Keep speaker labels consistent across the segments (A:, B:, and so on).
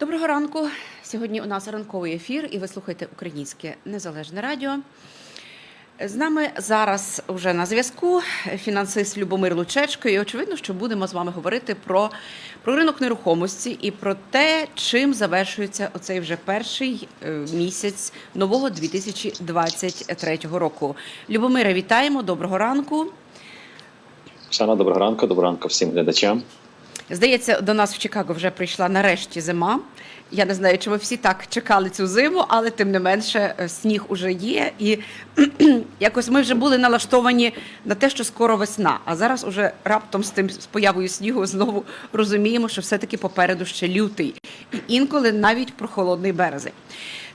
A: Доброго ранку. Сьогодні у нас ранковий ефір, і ви слухаєте Українське Незалежне Радіо. З нами зараз вже на зв'язку фінансист Любомир Лучечко. І очевидно, що будемо з вами говорити про, про ринок нерухомості і про те, чим завершується оцей вже перший е, місяць нового 2023 року. Любомире, вітаємо! Доброго ранку.
B: Оксана, доброго ранку, доброго ранку всім глядачам.
A: Здається, до нас в Чикаго вже прийшла нарешті зима. Я не знаю, чи ми всі так чекали цю зиму, але тим не менше е, сніг уже є, і якось ми вже були налаштовані на те, що скоро весна. А зараз уже раптом з тим з появою снігу знову розуміємо, що все-таки попереду ще лютий, і інколи навіть прохолодний березень.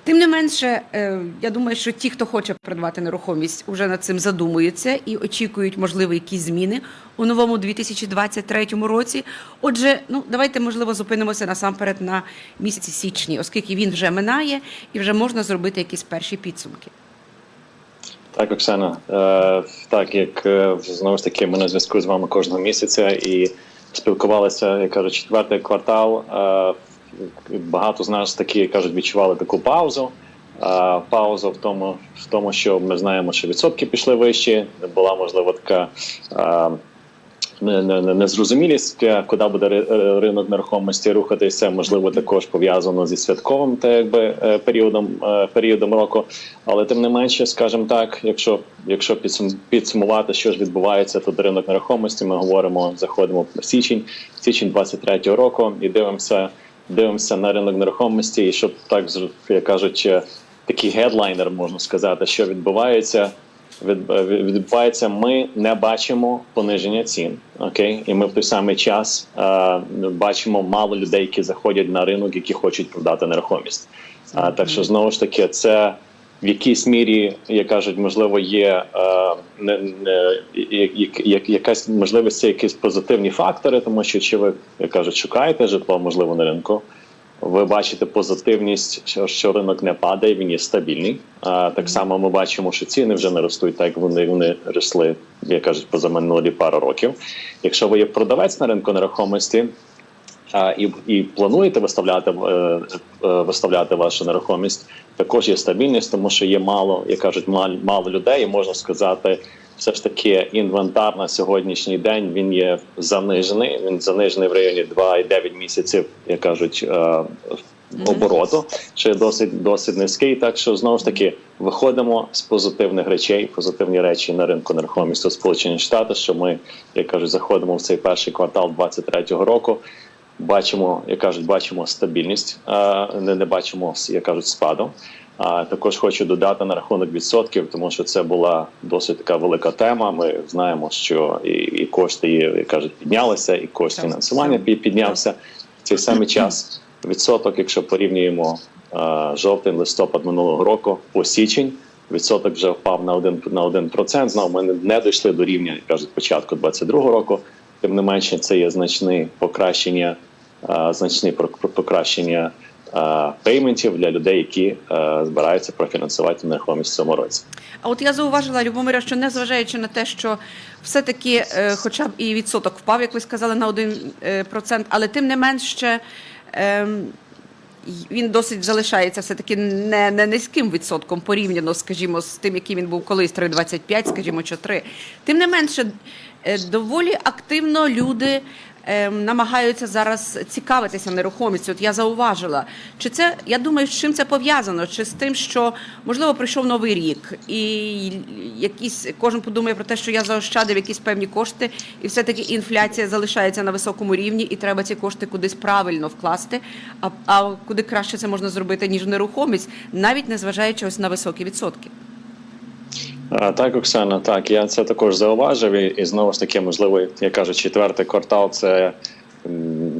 A: Тим не менше, е, я думаю, що ті, хто хоче придбати нерухомість, вже над цим задумуються і очікують, можливо, якісь зміни у новому 2023 році. Отже, ну давайте можливо зупинимося насамперед на місяці січні, оскільки він вже минає і вже можна зробити якісь перші підсумки.
B: Так, Оксана, е, так як е, знову ж таки ми на зв'язку з вами кожного місяця і спілкувалися, як кажуть, четвертий квартал. Багато з нас такі кажуть, відчували таку паузу. Е, паузу в тому, в тому, що ми знаємо, що відсотки пішли вищі. Була можливо така. Не- незрозумілість, е, куди буде е, ринок нерухомості рухатися, можливо, також пов'язано зі святковим та якби е, періодом періодом року. Але тим не менше, скажімо так, якщо якщо підсум- підсумувати, що ж відбувається тут ринок нерухомості, ми говоримо, заходимо в січень, січень 23-го року і дивимося, дивимося на ринок нерухомості, і щоб так як кажуть, е, такий гедлайнер можна сказати, що відбувається е, відбувається, ми не бачимо пониження цін. Окей, і ми в той самий час е, бачимо мало людей, які заходять на ринок, які хочуть продати нерухомість. А так що знову ж таки, це в якійсь мірі, як кажуть, можливо, є е, не, не як, як, як, якась можливість, якісь позитивні фактори, тому що чи ви як кажуть, шукаєте житло, можливо, на ринку. Ви бачите позитивність, що, що ринок не падає, він є стабільний. А так само ми бачимо, що ціни вже не ростуть, так як вони, вони росли, як кажуть, поза минулі пару років. Якщо ви є продавець на ринку нерухомості і, і плануєте виставляти е, е, виставляти вашу нерухомість, також є стабільність, тому що є мало, як кажуть, мало, мало людей, і можна сказати. Все ж таки, інвентар на сьогоднішній день він є занижений. Він занижений в районі 2,9 місяців, як кажуть, е, обороту, що досить досить низький. Так що знову ж таки виходимо з позитивних речей, позитивні речі на ринку нерухомості Сполучені Штати. Що ми, як кажуть, заходимо в цей перший квартал 23-го року. Бачимо, як кажуть, бачимо стабільність, не, не бачимо, як кажуть, спаду. А також хочу додати на рахунок відсотків, тому що це була досить така велика тема. Ми знаємо, що і, і кошти є, як кажуть, піднялися, і кошт
A: Так.
B: фінансування піднявся в цей самий час. Відсоток, якщо порівнюємо жовтень, листопад минулого року по січень, відсоток вже впав на один на один процент. Знову ми не- дійшли до рівня, як кажуть, початку 22-го року. Тим не менше, це є значне покращення, е, значне покращення е, пейментів для людей, які е, збираються профінансувати нерухомість в цьому році.
A: А от я зауважила, Любомира, що незважаючи на те, що все-таки, хоча б і відсоток впав, як ви сказали, на 1%, але тим не менш ще ем, він досить залишається все-таки не, не низьким відсотком порівняно, скажімо, з тим, який він був колись 3,25, скажімо, чи 3. Тим не менше, доволі активно люди намагаються зараз цікавитися нерухомістю. От я зауважила, чи це я думаю, з чим це пов'язано? Чи з тим, що можливо прийшов новий рік, і якісь кожен подумає про те, що я заощадив якісь певні кошти, і все таки інфляція залишається на високому рівні, і треба ці кошти кудись правильно вкласти. А, а куди краще це можна зробити ніж в нерухомість, навіть незважаючи ось на високі відсотки.
B: Так, Оксана, так я це також зауважив. І, і знову ж таки, можливо, як кажуть, четвертий квартал це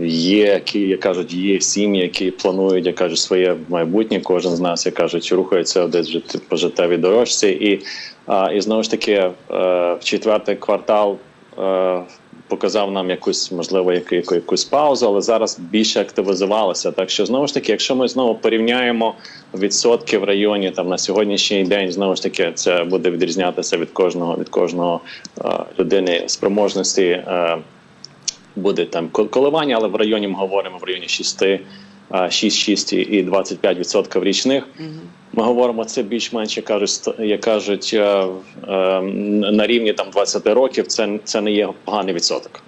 B: є, які як кажуть, є сім'ї, які планують, як кажуть, своє майбутнє. Кожен з нас, як кажуть, рухається десь по життєвій дорожці. І, і знову ж таки, е, в четвертий квартал. Показав нам якусь можливо яку, яку, якусь паузу, але зараз більше активізувалося. Так що знову ж таки, якщо ми знову порівняємо відсотки в районі там на сьогоднішній день, знову ж таки, це буде відрізнятися від кожного від кожного е, людини спроможності. Е, буде там кол- коливання, але в районі ми говоримо в районі 6 а, 6,6 і 25% річних. Ми говоримо це більш-менш, як кажуть, як кажуть е, е, на рівні там 20 років. Це, це не є поганий відсоток.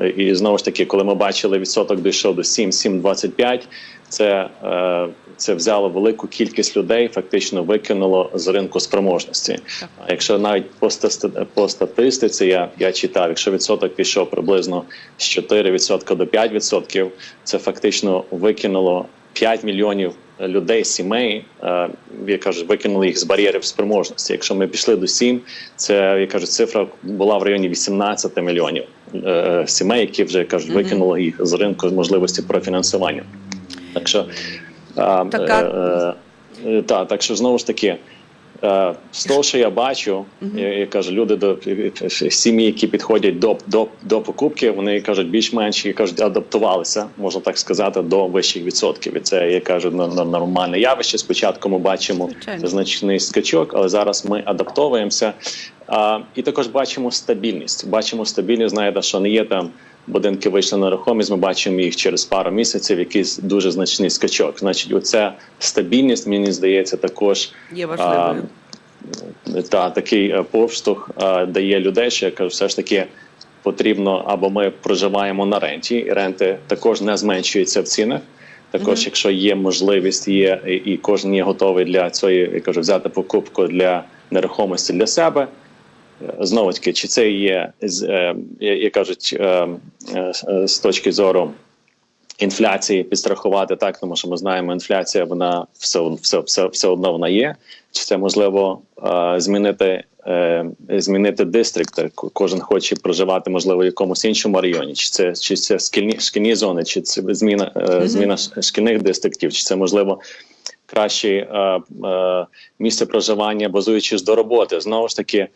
B: Е, І знову ж таки, коли ми бачили відсоток дійшов до 7-7,25, це, е, це взяло велику кількість людей, фактично викинуло з ринку спроможності. А якщо навіть по, ста- по статистиці я, я читав, якщо відсоток пішов приблизно з 4% до 5%, це фактично викинуло 5 мільйонів людей, сімей, е, я кажу, викинули їх з бар'єрів спроможності. Якщо ми пішли до 7, це я кажу, цифра була в районі 18 мільйонів е, сімей, які вже кажуть, викинули їх з ринку можливості профінансування. Так що
A: Така-
B: е, е, та, так що знову ж таки. Е, З того, що я бачу, я, я кажу, люди до сім'ї, які підходять до, до, до покупки, вони кажуть, більш-менш кажуть, адаптувалися, можна так сказати, до вищих відсотків. І це я кажу, нормальне явище. Спочатку ми бачимо
A: Звичайно.
B: значний скачок, але зараз ми адаптовуємося. А, і також бачимо стабільність. Бачимо стабільність, знаєте, що не є там. Будинки вийшли на нерухомість, ми бачимо їх через пару місяців, якийсь дуже значний скачок. Значить, оця стабільність, мені здається, також
A: Є важливою.
B: та такий е, поштовх е, дає людей, що я кажу, все ж таки потрібно або ми проживаємо на ренті, і ренти також не зменшуються в цінах. Також, якщо є можливість, є і кожен є готовий для цієї, я кажу, взяти покупку для нерухомості для себе. Знову таки, чи це є е, як кажуть, е, е, з точки зору інфляції підстрахувати так, тому що ми знаємо, інфляція вона все, все, все, все одно вона є. Чи це можливо змінити, змінити дистрикт? Кожен хоче проживати, можливо, в якомусь іншому районі, чи це чи це шкільні, шкільні зони, чи це зміна, зміна шкільних дистриктів, чи це можливо краще е, е, місце проживання, базуючись до роботи. Знову ж таки,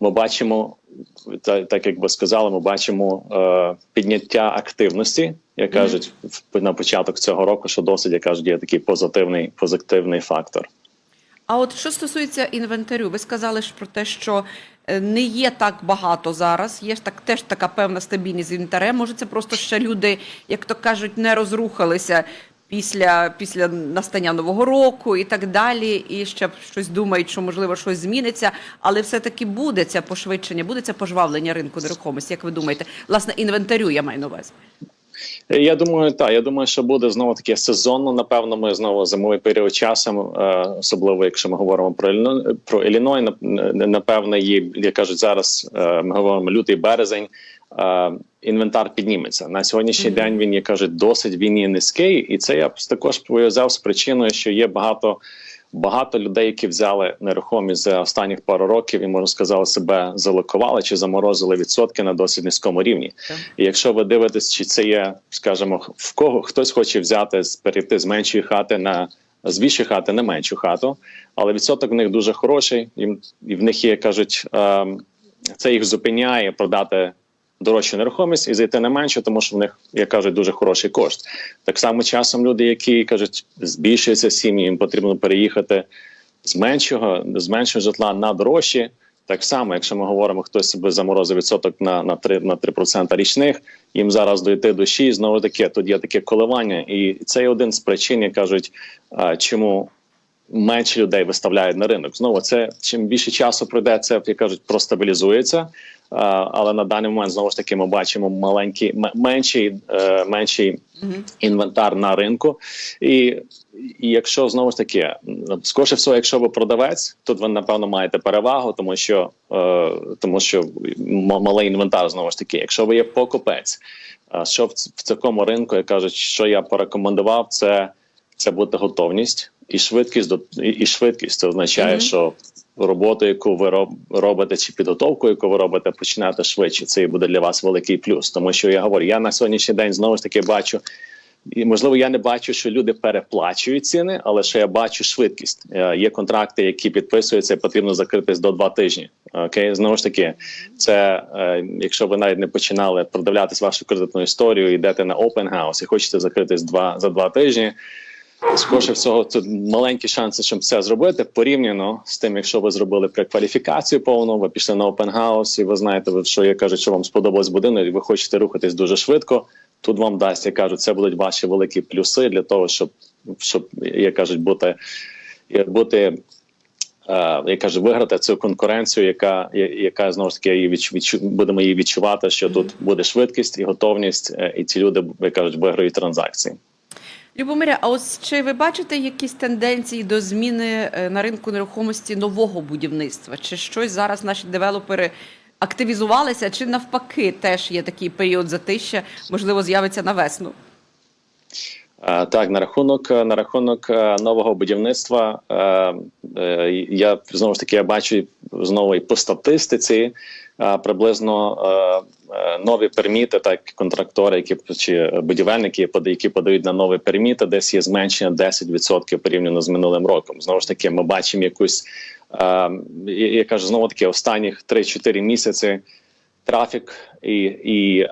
B: ми бачимо, та- так як ви сказали, ми бачимо е, підняття активності, як кажуть, на початок цього року, що досить, як кажуть, є такий позитивний, позитивний фактор.
A: А от що стосується інвентарю, ви сказали ж про те, що е, не є так багато зараз. Є ж так теж така певна стабільність з інвентарем. Може, це просто ще люди, як то кажуть, не розрухалися після, після настання нового року і так далі. І ще щось думають, що можливо щось зміниться, але все-таки буде це пошвидшення, буде це пожвавлення ринку нерухомості. Як ви думаєте? Власне, інвентарю я маю на увазі.
B: Я думаю, так. Я думаю, що буде знову таке сезонно. Напевно, ми знову зимовий період часу, е, особливо якщо ми говоримо про Ілліной, про Ілліной, нап- напевно, є, як кажуть зараз. е, Ми говоримо лютий березень. Е, Інвентар підніметься на сьогоднішній день. Він як кажуть, досить він є низький, і це я також пов'язав з причиною, що є багато багато людей, які взяли нерухомість за останніх пару років і можна сказати, себе залокували чи заморозили відсотки на досить низькому рівні. І якщо ви дивитесь, чи це є, скажімо, в кого хтось хоче взяти перейти з меншої хати на з більшої хати на меншу хату, але відсоток в них дуже хороший. І в них є кажуть, ем, це їх зупиняє продати дорожчу нерухомість і зайти на меншу, тому що в них, як кажуть, дуже хороший кошт. Так само часом люди, які кажуть, збільшуються сім'ї, їм потрібно переїхати з меншого, з меншого житла на дорожчі. Так само, якщо ми говоримо, хтось себе заморозив відсоток на, на 3%, на 3% річних, їм зараз дойти до 6, знову таке, тут є таке коливання. І це є один з причин, як кажуть, чому менше людей виставляють на ринок. Знову це чим більше часу пройде, це як кажуть, простабілізується. Але на даний момент знову ж таки ми бачимо маленький менший, е, менший інвентар на ринку. І, і якщо знову ж таки, скоріше всього, якщо ви продавець, тут ви напевно маєте перевагу, тому що е, тому що малий інвентар знову ж таки. Якщо ви є покупець, що в, в такому ринку, як кажуть, що я порекомендував, це, це бути готовність і швидкість до і, і швидкість. Це означає,
A: Мгм.
B: що роботу, яку ви робите, чи підготовку, яку ви робите, починати швидше. Це буде для вас великий плюс. Тому що я говорю, я на сьогоднішній день знову ж таки бачу. І можливо, я не бачу, що люди переплачують ціни, але що я бачу швидкість. Е, Є контракти, які підписуються, потрібно закритись до два тижні. Окей, знову ж таки, це е, якщо ви навіть не починали продивлятись вашу кредитну історію, йдете на house і хочете закритись два за два тижні. Скоріше всього, тут маленькі шанси, щоб це зробити, порівняно з тим, якщо ви зробили прекваліфікацію повну, ви пішли на open house, і ви знаєте, що я кажу, що вам сподобалось будинок, і ви хочете рухатись дуже швидко. тут вам дасть, я кажу, це будуть ваші великі плюси для того, щоб, щоб як кажуть, бути, бути е, я кажу, виграти цю конкуренцію, яка, яка знову ж таки її відчу, відчу- будемо її відчувати, що тут буде швидкість і готовність, е, і ці люди, як кажуть, виграють транзакції.
A: Любомире, а ось чи ви бачите якісь тенденції до зміни е, на ринку нерухомості нового будівництва? Чи щось зараз наші девелопери активізувалися, чи навпаки теж є такий період затища, можливо, з'явиться на весну?
B: Е, Так, на рахунок на рахунок е, нового будівництва, е, е, я знову ж таки я бачу знову і по статистиці е, приблизно е, е, нові перміти, так контрактори, які чи будівельники, які подають на нові перміти, десь є зменшення 10% порівняно з минулим роком. Знову ж таки, ми бачимо якусь е, я, я кажу знову таки останніх 3-4 місяці трафік і, і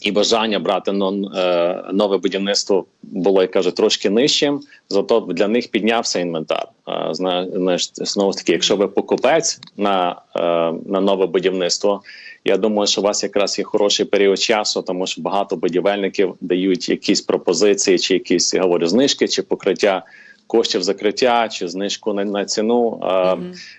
B: і бажання брати нове будівництво було, як каже, трошки нижчим. Зато для них піднявся інвентар. Знаєш, знову ж таки, якщо ви покупець на, е, на нове будівництво, я думаю, що у вас якраз є хороший період часу, тому що багато будівельників дають якісь пропозиції, чи якісь я говорю, знижки, чи покриття коштів закриття, чи знижку на, на ціну. Е,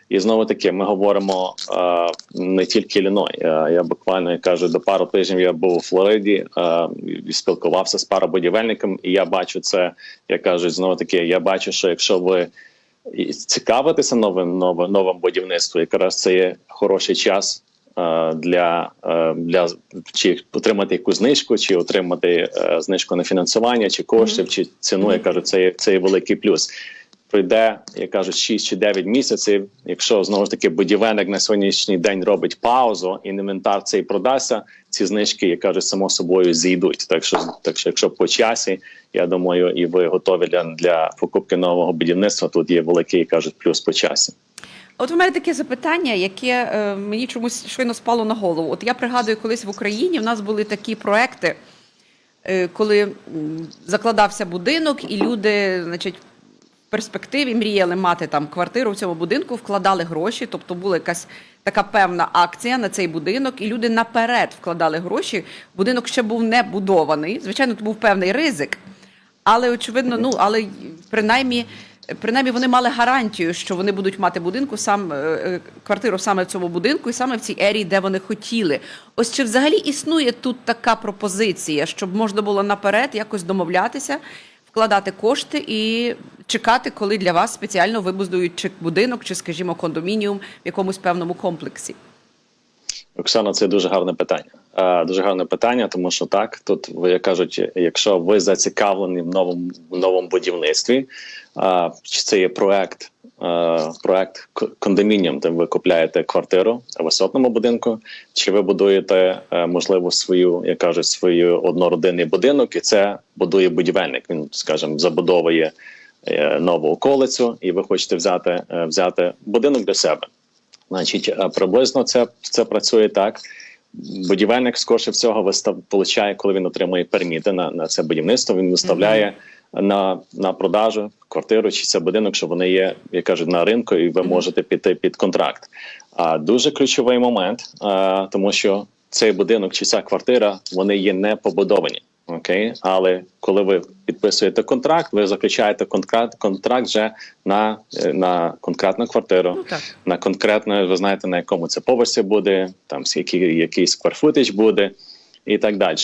B: і знову таки, ми говоримо е, не тільки Ілліной. Е, я буквально я кажу, до пару тижнів я був у Флориді е, і спілкувався з паробудівельником, і я бачу це, як кажуть, знову таки, я бачу, що якщо ви і цікавитеся новим новим новим будівництвом, якраз це є хороший час. Е, Для, е, для чи отримати якусь знижку, чи отримати е, знижку на фінансування, чи коштів, чи ціну, я кажу, це це є великий плюс пройде, як кажуть, 6 чи 9 місяців. Якщо знову ж таки будівельник на сьогоднішній день робить паузу, і інвентар цей продасться, ці знижки, як кажуть, само собою зійдуть. Так що, так що, якщо по часі, я думаю, і ви готові для, для покупки нового будівництва, тут є великий як кажуть плюс по часі.
A: От у мене таке запитання, яке е, мені чомусь щойно спало на голову. От я пригадую, колись в Україні в нас були такі проекти, е, коли закладався будинок, і люди, значить, в перспективі мріяли мати там квартиру в цьому будинку, вкладали гроші, тобто була якась така певна акція на цей будинок, і люди наперед вкладали гроші. Будинок ще був не будований. Звичайно, тут був певний ризик. Але очевидно, ну але принаймні, принаймні вони мали гарантію, що вони будуть мати будинку сам е, е, квартиру саме в цьому будинку і саме в цій ерії, де вони хотіли. Ось чи взагалі існує тут така пропозиція, щоб можна було наперед якось домовлятися, вкладати кошти і чекати, коли для вас спеціально вибудують чи будинок, чи, скажімо, кондомініум в якомусь певному комплексі.
B: Оксана, це дуже гарне питання. Е, Дуже гарне питання, тому що так тут як кажуть, якщо ви зацікавлені в новому новому будівництві, е, чи це є проект, е, проект кондомініум, де ви купляєте квартиру в висотному будинку, чи ви будуєте можливо свою, як кажуть, свою однородинний будинок, і це будує будівельник. Він, скажімо, забудовує нову околицю, і ви хочете взяти, взяти будинок для себе. Значить, приблизно це, це працює так. Будівельник, скорше всього, вистав, получає, коли він отримує перміти на, на це будівництво, він виставляє на, на продажу квартиру чи це будинок, що вони є, як кажуть, на ринку, і ви можете піти під контракт. А дуже ключовий момент, а, тому що цей будинок чи ця квартира вони є не побудовані. Окей, але коли ви підписуєте контракт, ви заключаєте контракт, контракт вже на, е, на конкретну квартиру
A: Ну так.
B: на конкретно, ви знаєте, на якому це поверсі буде, там який скварфутич буде, і так далі.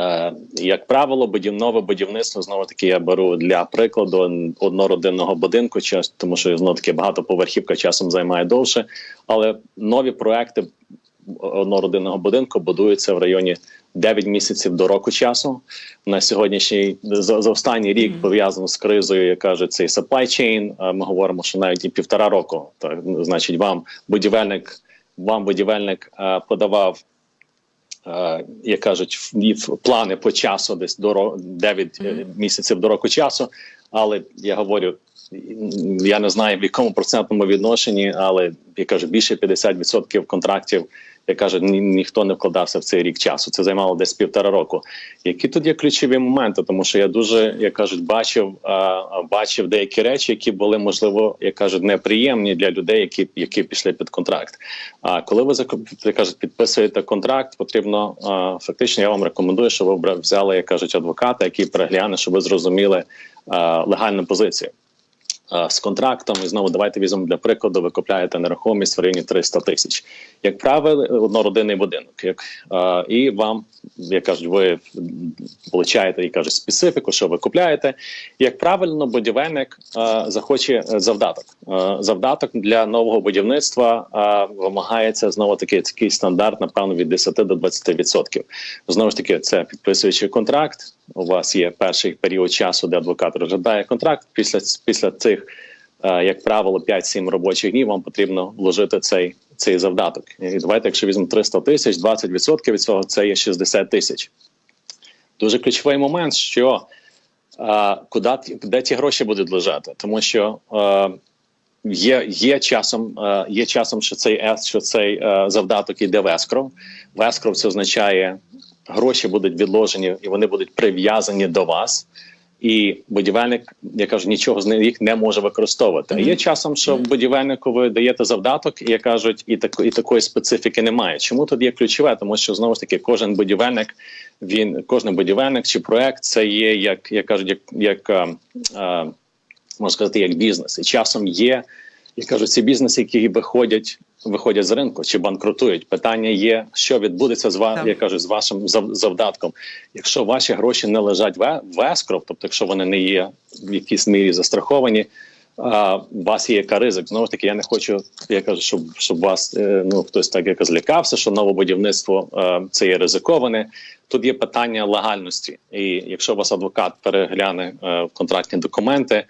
B: Е, як правило, будів, нове будівництво знову таки я беру для прикладу однородинного будинку, тому що знову таки багатоповерхівка часом займає довше. Але нові проекти однородинного будинку будуються в районі 9 місяців до року часу. На сьогоднішній за, за останній рік пов'язано з кризою, як каже цей supply chain, е, Ми говоримо, що навіть і півтора року. Так, значить, вам будівельник, вам будівельник е, подавав е, як кажуть, плани по часу десь до ро- 9 е, місяців до року часу. Але я говорю, я не знаю в якому процентному відношенні, але я кажу, більше 50% контрактів як кажуть, ні, ніхто не вкладався в цей рік часу. Це займало десь півтора року. Які тут є ключові моменти? Тому що я дуже, як кажуть, бачив, а, бачив деякі речі, які були можливо, як кажуть, неприємні для людей, які, які пішли під контракт. А коли ви як кажуть, підписуєте контракт, потрібно а, фактично. Я вам рекомендую, щоб ви взяли, як кажуть, адвоката, який перегляне, щоб ви зрозуміли а, легальну позицію. А, З контрактом і знову давайте візьмемо для прикладу. Ви купляєте нерухомість в районі 300 тисяч. Як правило, однородинний будинок. Як а, і вам, як кажуть, ви получаєте і кажуть специфіку, що ви купляєте. Як правильно, будівельник а, захоче е, завдаток. А, завдаток для нового будівництва а, вимагається знову таки такий стандарт, напевно, від 10 до 20%. Знову ж таки, це підписуючи контракт. У вас є перший період часу, де адвокат розглядає контракт. Після після цих, е, як правило, 5-7 робочих днів вам потрібно вложити цей, цей завдаток. І давайте, якщо візьмемо 300 тисяч, 20% від цього це є 60 тисяч. Дуже ключовий момент, що е, куди де ті гроші будуть лежати, тому що. Е, Є, є часом, е, є часом, що цей що цей е, завдаток іде в ескров. В ескров це означає, гроші будуть відложені і вони будуть прив'язані до вас. І будівельник, я кажу, нічого з них не може використовувати. А є часом, що будівельнику ви даєте завдаток, і як кажуть, і тако, і такої специфіки немає. Чому тут є ключове? Тому що знову ж таки кожен будівельник, він кожен будівельник чи проект це є як, як кажуть, як, як е, е, можна сказати, як бізнес. І часом є, я кажу, ці бізнеси, які виходять, виходять з ринку чи банкрутують. Питання є, що відбудеться з ва,
A: Так.
B: я кажу, з вашим зав- завдатком. Якщо ваші гроші не лежать в, в тобто, якщо вони не є в якійсь мірі застраховані. А, у вас є яка ризик. Знову ж таки, я не хочу, я кажу, щоб щоб вас е, ну хтось так як злякався, що нове будівництво е, це є ризиковане. Тут є питання легальності, і якщо у вас адвокат перегляне е, контрактні документи,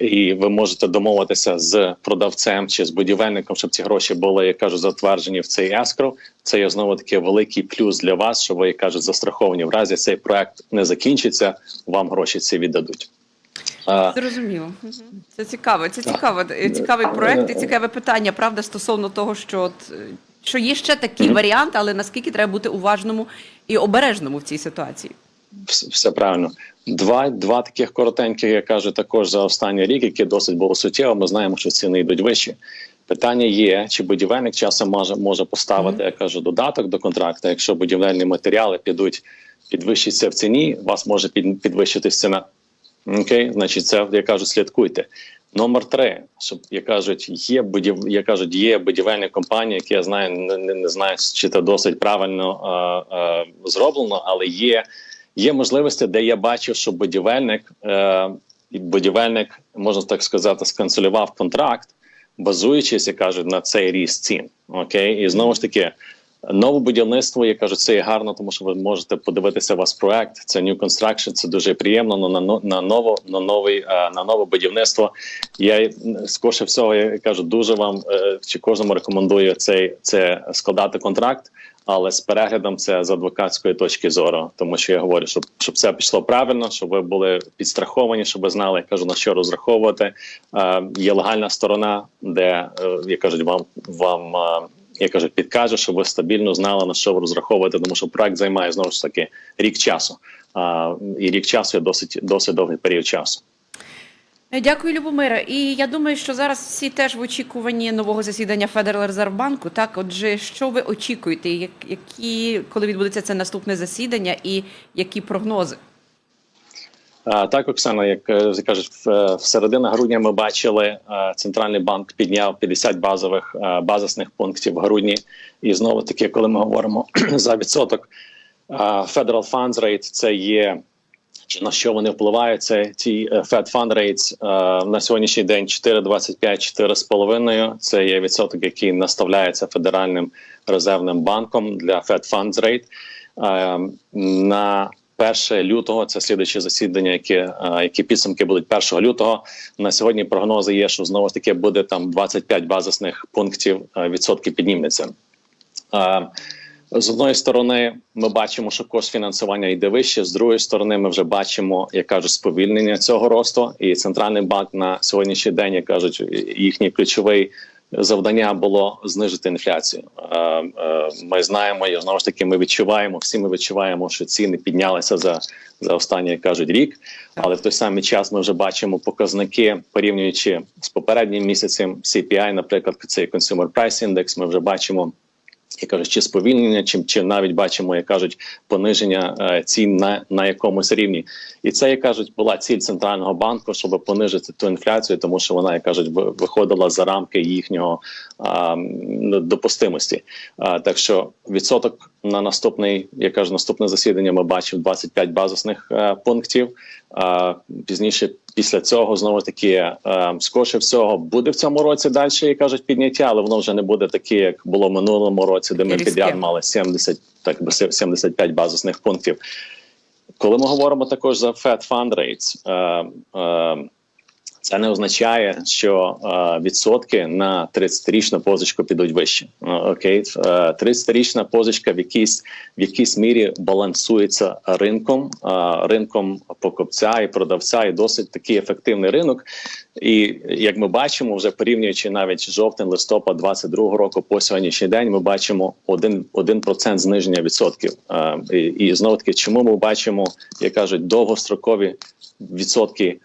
B: і ви можете домовитися з продавцем чи з будівельником, щоб ці гроші були, як кажуть, затверджені в цей escrow, це є знову таки великий плюс для вас, що ви як кажуть, застраховані. В разі цей проект не закінчиться, вам гроші ці віддадуть.
A: Зрозуміло. Це цікаво. Це цікаво. е, Цікавий проект і цікаве питання, правда, стосовно того, що от, е, що є ще такий варіант, але наскільки треба бути уважному і обережному в цій ситуації.
B: Вс- все правильно. Два, два таких коротеньких, я кажу, також за останній рік, які досить було суттєво. Ми знаємо, що ціни йдуть вищі. Питання є, чи будівельник часом може, може поставити, я кажу, додаток до контракту. Якщо будівельні матеріали підуть, підвищаться в ціні, вас може під, підвищитись ціна. Окей, значить, це я кажу, слідкуйте. Номер три, щоб як кажуть, є будів, як кажуть, є будівельні компанії, які я знаю, не, не, не знаю, чи це досить правильно е, е, зроблено, але є, є можливості, де я бачив, що будівельник, е, будівельник, можна так сказати, сканцелював контракт, базуючись, як кажуть, на цей ріст цін. Окей, і знову ж таки. Нове будівництво, я кажу, це є гарно, тому що ви можете подивитися у вас проект. Це New Construction, це дуже приємно. но на, но- на ново, на новий е, на нове будівництво. Я скорше всього я кажу, дуже вам е, чи кожному рекомендую цей це складати контракт, але з переглядом це з адвокатської точки зору, тому що я говорю, щоб щоб все пішло правильно, щоб ви були підстраховані, щоб ви знали, я кажу на що розраховувати. Е, є легальна сторона, де е, як кажуть, вам вам. Я кажу, підкаже, щоб ви стабільно знали на що ви розраховуєте, тому що проект займає знову ж таки рік часу. А, і рік часу є досить досить довгий період часу.
A: Е, Дякую, Любомира. І я думаю, що зараз всі теж в очікуванні нового засідання Federal Reserve Банку. Так, отже, що ви очікуєте? Як- Які, коли відбудеться це наступне засідання, і які прогнози?
B: Так, Оксана, як е, кажуть, в, е, в середина грудня ми бачили, е, центральний банк підняв 50 базових базисних пунктів в грудні. І знову таки, коли ми говоримо за відсоток, Federal Funds Rate – це є чи на що вони впливають? Це ці Fed Fund Rates на сьогоднішній день 4,25, 4,5. Це є відсоток, який наставляється федеральним резервним банком для Fed Funds Rate. На 1 лютого це слідуюче засідання, які, е, які підсумки будуть 1 лютого. На сьогодні прогнози є, що знову ж таки буде там 25 базисних пунктів е, відсотки підніметься. Е, З одної сторони, ми бачимо, що кошт фінансування йде вище. З другої сторони, ми вже бачимо, як кажуть, сповільнення цього росту. І центральний банк на сьогоднішній день, як кажуть, їхній ключовий завдання було знижити інфляцію. Е, е, Ми знаємо, і знову ж таки, ми відчуваємо, всі ми відчуваємо, що ціни піднялися за, за останній, як кажуть, рік. Але в той самий час ми вже бачимо показники, порівнюючи з попереднім місяцем CPI, наприклад, цей Consumer Price Index, ми вже бачимо як кажуть, чи сповільнення, чи, чи навіть бачимо, як кажуть, пониження е, цін на, на якомусь рівні. І це, як кажуть, була ціль центрального банку, щоб понижити ту інфляцію, тому що вона, як кажуть, ви- виходила за рамки їхнього м, допустимості. А, так що відсоток на наступний, я кажу, наступне засідання ми бачимо 25 базисних е, пунктів. А, пізніше після цього знову таки е, скорше всього буде в цьому році далі, як кажуть, підняття, але воно вже не буде таке, як було в минулому році, де ми
A: Різке.
B: підряд мали 70, так би 75 базисних пунктів. Коли ми говоримо також за Fed Fund Rates, е, е, це не означає, що е, відсотки на 30-річну позичку підуть вище. Е, Окей, Е, 30-річна позичка в якійсь в якійсь мірі балансується ринком, е, ринком покупця і продавця, і досить такий ефективний ринок. І як ми бачимо, вже порівнюючи навіть жовтень, листопад 22 року по сьогоднішній день, ми бачимо 1%, 1% зниження відсотків. Е, І, і знову таки, чому ми бачимо, як кажуть, довгострокові відсотки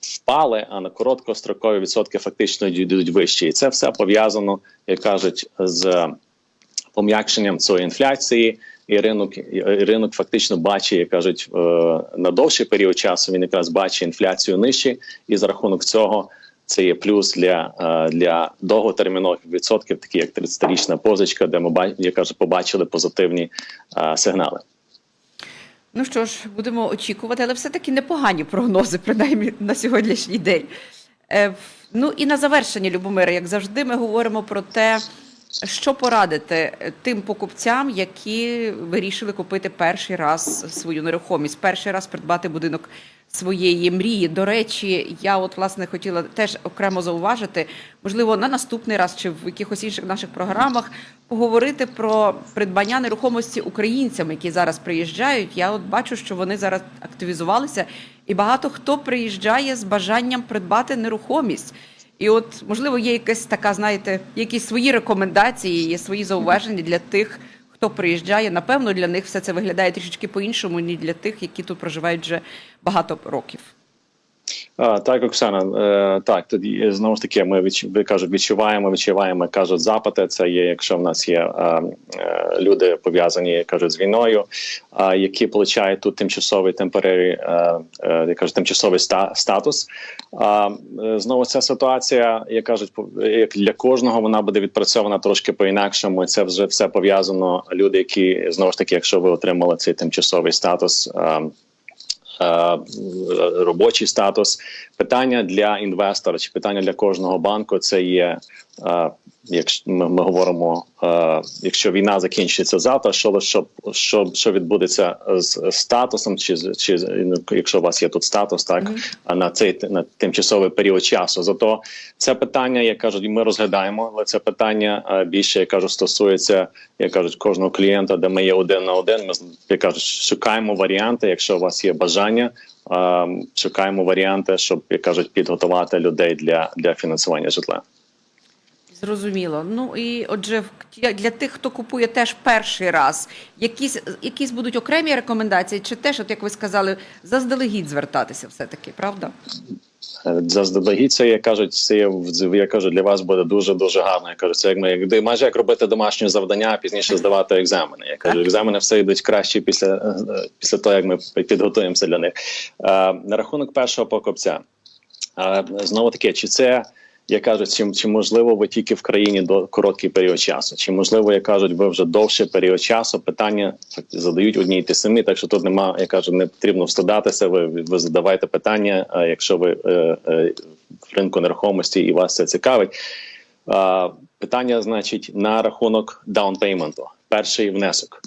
B: впали, а на короткострокові відсотки фактично йдуть вище. І це все пов'язано, як кажуть, з пом'якшенням цієї інфляції. І ринок, і ринок фактично бачить, як кажуть, е, на довший період часу. Він якраз бачить інфляцію нижче, і за рахунок цього це є плюс для, е, для довготермінових відсотків, такі як 30-річна позичка, де ми ба- я кажу, побачили позитивні е, сигнали.
A: Ну що ж, будемо очікувати, але все-таки непогані прогнози, принаймні на сьогоднішній день. Е, ну і на завершення, Любомира, як завжди, ми говоримо про те, що порадити е, тим покупцям, які вирішили купити перший раз свою нерухомість, перший раз придбати будинок своєї мрії. До речі, я от власне хотіла теж окремо зауважити, можливо, на наступний раз чи в якихось інших наших програмах поговорити про придбання нерухомості українцям, які зараз приїжджають. Я от бачу, що вони зараз активізувалися, і багато хто приїжджає з бажанням придбати нерухомість. І от, можливо, є якась така, знаєте, якісь свої рекомендації, є свої зауваження для тих, хто приїжджає. Напевно, для них все це виглядає трішечки по-іншому, ніж для тих, які тут проживають вже багато років.
B: А, так, Оксана, е, так тоді знову ж таки, ми відч... кажуть, відчуваємо, відчуваємо, кажуть, запити. Це є, якщо в нас є е, е, люди пов'язані, кажуть, з війною, е, які получають тут тимчасовий темпорарі, е, е, я кажу, тимчасовий ста... статус. Е, знову ця ситуація, як кажуть, по- як для кожного вона буде відпрацьована трошки по-інакшому. Це вже все пов'язано. Люди, які знову ж таки, якщо ви отримали цей тимчасовий статус. е, е, робочий статус. Питання для інвестора чи питання для кожного банку це є. Якщо ми, ми говоримо, е, якщо війна закінчиться завтра, що що, що, що відбудеться з статусом, чи чи ну, якщо у вас є тут статус, так а на цей на тимчасовий період часу. Зато це питання, як кажуть, ми розглядаємо, але це питання більше я кажу, стосується, як кажуть, кожного клієнта, де ми є один на один. Ми як кажуть, шукаємо варіанти, якщо у вас є бажання. Шукаємо варіанти, щоб як кажуть, підготувати людей для, для фінансування житла.
A: Зрозуміло. Ну і отже, для- тих, хто купує теж перший раз, якісь, якісь будуть окремі рекомендації, чи теж, от як ви сказали, заздалегідь звертатися все-таки, правда?
B: Е, Заздалегідь це, як кажуть, це я кажу, для вас буде дуже дуже гарно. Я кажу, це як ми як майже як робити домашнє завдання, а пізніше здавати екзамени. Я кажу, екзамени все йдуть краще після, е, після того, як ми підготуємося для них. Е, на рахунок першого покупця. Е, знову таки, чи це. Як кажуть, чи, чи можливо ви тільки в країні до короткий період часу? Чи можливо, як кажуть, ви вже довший період часу? Питання задають одні й ті самі, так що тут нема, я кажу, не потрібно встадатися. Ви, ви задавайте питання, якщо ви е, е, в ринку нерухомості і вас це цікавить. Е, питання, значить, на рахунок даунпейменту. Перший внесок.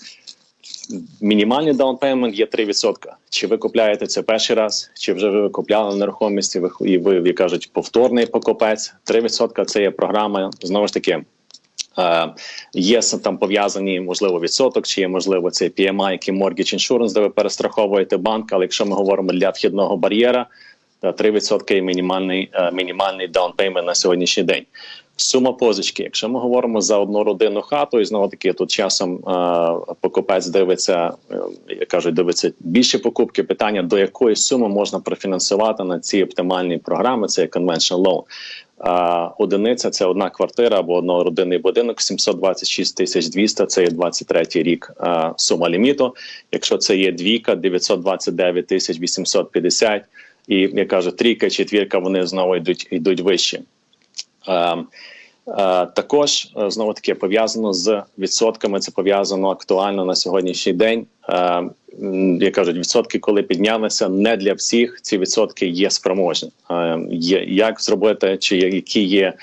B: Мінімальний даунпеймент є 3%. Чи ви купляєте це перший раз, чи вже ви купляли нерухомість, і ви, і ви, як кажуть, повторний покупець. 3% – це є програма, знову ж таки, е, є там пов'язані, можливо, відсоток, чи є, можливо, цей PMI, який Mortgage Insurance, де ви перестраховуєте банк, але якщо ми говоримо для вхідного бар'єра, 3% є мінімальний, е, мінімальний даунпеймент на сьогоднішній день. Сума позички. Якщо ми говоримо за одну родинну хату, і знову таки тут часом е, покупець дивиться, е, кажуть, дивиться більше покупки. Питання до якої суми можна профінансувати на ці оптимальні програми. Це conventional loan. Е, одиниця це одна квартира або однородинний будинок 726 тисяч 200, Це є 23 рік е, сума ліміту. Якщо це є двійка, 929 тисяч 850. І як кажу, трійка, четвірка, вони знову йдуть йдуть вище. Е, е, Також е, знову таки пов'язано з відсотками. Це пов'язано актуально на сьогоднішній день. Е, Як кажуть, відсотки, коли піднялися, не для всіх ці відсотки є спроможні. Е, як зробити, чи які є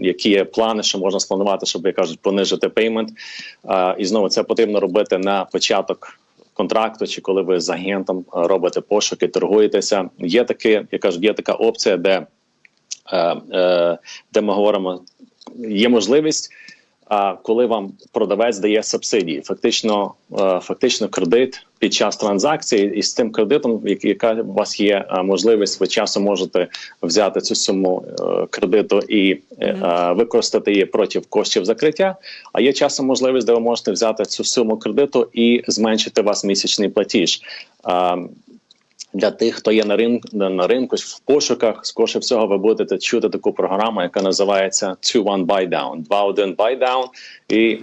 B: які є плани, що можна спланувати, щоб як кажуть, понижити пеймент. І знову це потрібно робити на початок контракту, чи коли ви з агентом робите пошуки, торгуєтеся. Є таке, я кажу, є така опція, де, де ми говоримо, є можливість. А коли вам продавець дає субсидії, фактично, е, фактично кредит під час транзакції, і з тим кредитом, яка у вас є е, можливість, ви часом можете взяти цю суму е, кредиту і е, е, використати її проти коштів закриття. А є часом можливість, де ви можете взяти цю суму кредиту і зменшити у вас місячний платіж. Для тих, хто є на ринку на ринку в пошуках, скоріше всього, ви будете чути таку програму, яка називається 2-1 buy down. 2-1 buy down. І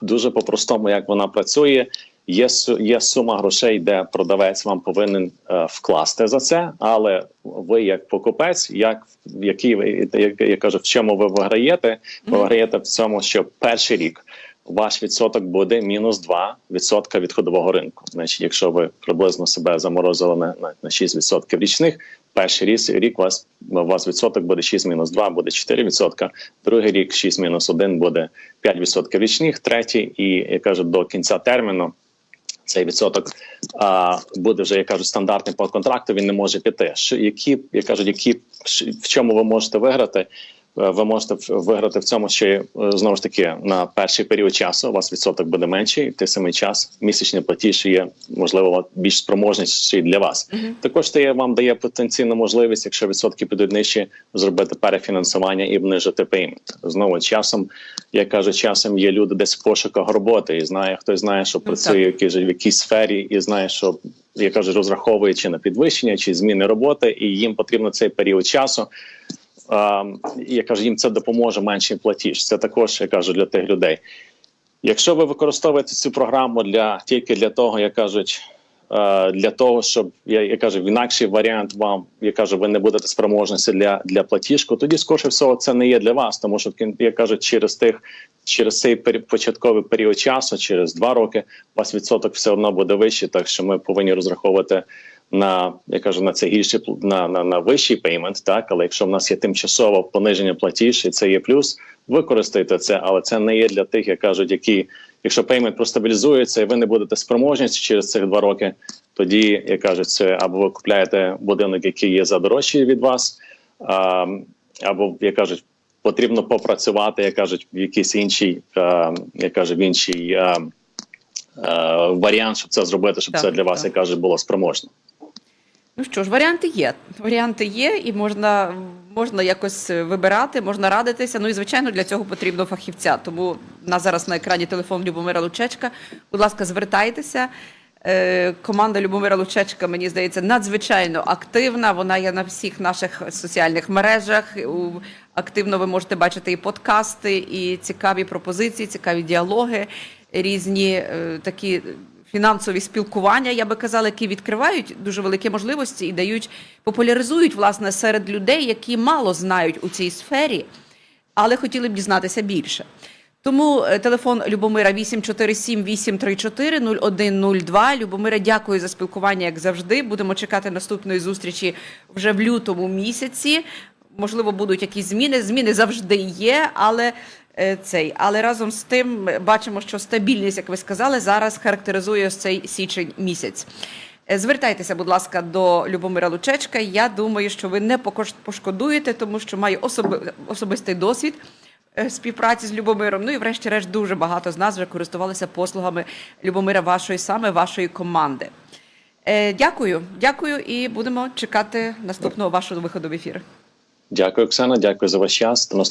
B: дуже по-простому, як вона працює. Є є сума грошей, де продавець вам повинен е, вкласти за це, але ви, як покупець, як який ви як я кажу, в чому ви виграєте? Ви виграєте в цьому, що перший рік ваш відсоток буде мінус 2 відсотка від ходового ринку. Значить, якщо ви приблизно себе заморозили на, на, на 6 відсотків річних, перший рік, рік у вас, у вас відсоток буде 6 мінус 2, буде 4 відсотка. Другий рік 6 мінус 1 буде 5 відсотків річних. Третій, і я кажу, до кінця терміну цей відсоток а, буде вже, як кажуть, стандартний по контракту. Він не може піти. Що які як кажуть, які в чому ви можете виграти? Е, Ви можете виграти в цьому, що е, знову ж таки на перший період часу у вас відсоток буде менший, в той самий час місячний платіж є можливо більш спроможніший для вас. Також це вам дає потенційну можливість, якщо відсотки підуть нижче, зробити перефінансування і обнижити пеймент. Знову часом, як кажуть, часом є люди десь в пошуках роботи, і знає, хтось знає, що працює в якійсь, в якійсь сфері, і знає, що я кажу, розраховує чи на підвищення, чи зміни роботи, і їм потрібно цей період часу. Я кажу, їм це допоможе менший платіж. Це також я кажу для тих людей. Якщо ви використовуєте цю програму для тільки для того, як кажуть, для того, щоб я, я кажу, інакший варіант вам я кажу, ви не будете спроможності для, для платіжку, тоді скоріше всього це не є для вас, тому що я кажу, через тих через цей початковий період часу, через два роки, у вас відсоток все одно буде вищий, так що ми повинні розраховувати на я кажу на це гірший пл- на, на, на вищий пеймент, так але якщо в нас є тимчасово пониження платіж, і це є плюс, використайте це, але це не є для тих, як кажуть, які якщо пеймент простабілізується, і ви не будете спроможність через цих два роки, тоді як кажуть, це або ви купляєте будинок, який є за дорожчий від вас, а, або як кажуть. Потрібно попрацювати, як кажуть, в якийсь інший, е, як кажуть, в інший варіант, щоб це зробити, щоб
A: Так,
B: це для вас,
A: так.
B: як кажуть, було спроможно.
A: Ну що ж, варіанти є. Варіанти є, і можна, можна якось вибирати, можна радитися. Ну і звичайно, для цього потрібно фахівця. Тому в нас зараз на екрані телефон Любомира Лучечка. Будь ласка, звертайтеся. Е, Команда Любомира Лучечка, мені здається, надзвичайно активна. Вона є на всіх наших соціальних мережах. Активно ви можете бачити і подкасти, і цікаві пропозиції, цікаві діалоги, різні е, такі фінансові спілкування, я би казала, які відкривають дуже великі можливості і дають, популяризують власне серед людей, які мало знають у цій сфері, але хотіли б дізнатися більше. Тому е, телефон Любомира 847 834 0102. Любомира, дякую за спілкування, як завжди. Будемо чекати наступної зустрічі вже в лютому місяці. Можливо, будуть якісь зміни. Зміни завжди є, але цей. Але разом з тим е, бачимо, що стабільність, як ви сказали, зараз характеризує цей січень місяць. Е, Звертайтеся, будь ласка, до Любомира Лучечка. Я думаю, що ви не пошкодуєте, тому що маю особи- особистий досвід е, співпраці з Любомиром. Ну і врешті-решт дуже багато з нас вже користувалися послугами Любомира вашої саме вашої команди. Е, Дякую, дякую, і будемо чекати наступного вашого виходу в ефір.
B: Дякую, Оксана. Дякую за ваш час.